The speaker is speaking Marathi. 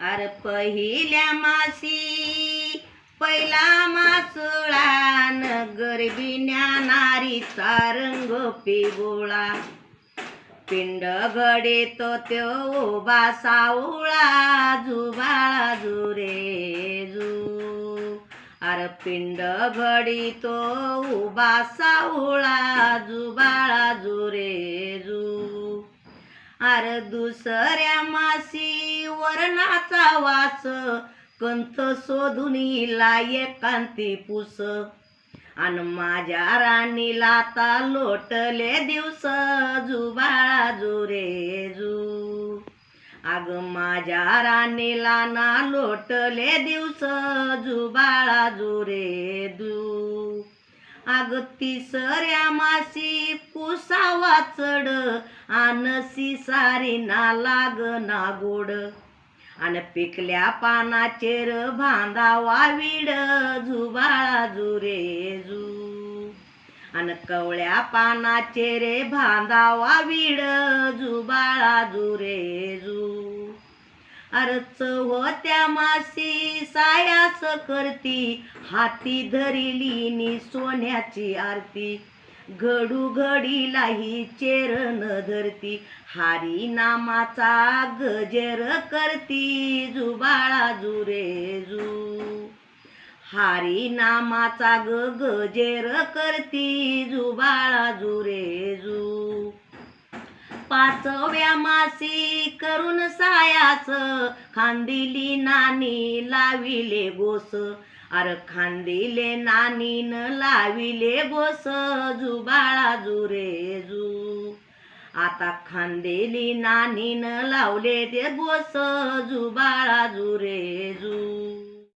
अर पहिल्या मासी पहिला मासोळा नगर नारीचा रंग पिगोळा पिंड घडे तो त्यो उभा सावळा जुबाळा जुरे जू. अर पिंड घडी तो उभा सावळा जुबाळा जुरे अर दुसऱ्या मासी वरणाचा वास. कंत शोधून हिला कांती पुस. आणि माझ्या राणीला आता लोटले दिवस. जुबाळा जुरे जू. अग माझ्या राणीला ना लोटले दिवस. जुबाळा जुरे दू अग तिसऱ्या मासी पुसावा चढ? आनसी सारी ना लाग ना गोड. आणि पिकल्या पानाचेर बांधावा विड जुबाळा जुरे जू. आणि कवळ्या पानाचे रे बांधावा विड जुबाळा जुरे जू. अर होत्या मासी सायास करती हाती धरिली नि सोन्याची आरती. घडू घडीलाही चेरन धरती. हारी नामाचा गजर करती जुबाळा जुरे जू हारी नामाचा ग गजेर करती जुबाळा जुरे जू पाचव्या मासी करून सायास खांदिली नानी लाविले गोस. अर खांदिले नानीन लाविले गोस जुबाळा जुरे जू आता खांदेली नानीन लावले ते गोस जुबाळा जुरे जू.